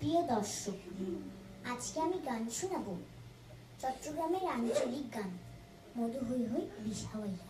প্রিয় দর্শক আজকে আমি গান শোনাব। চট্টগ্রামের আঞ্চলিক গান মধু হই হই বিশাওয়াইয়া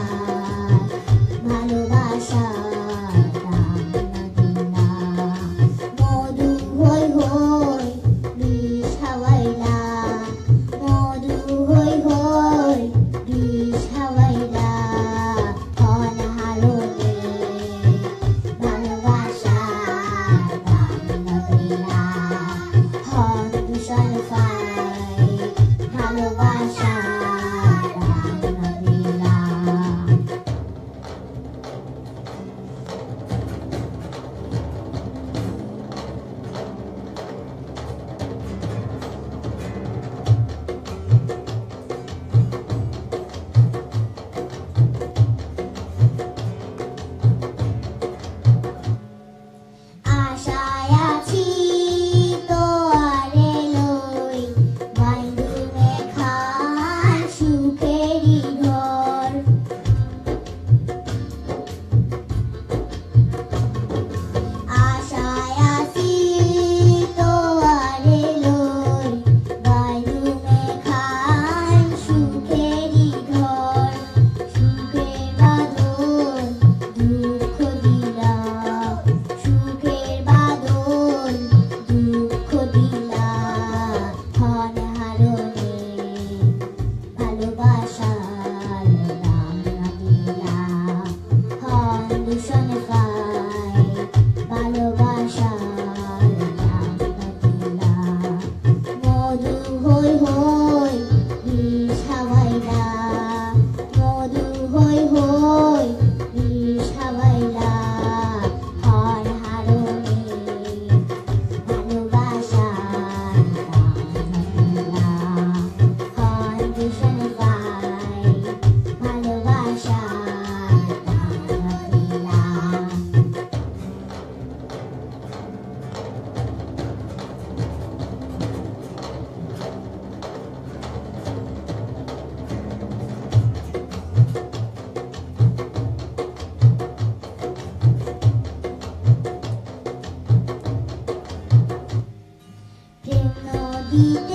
Mm-hmm.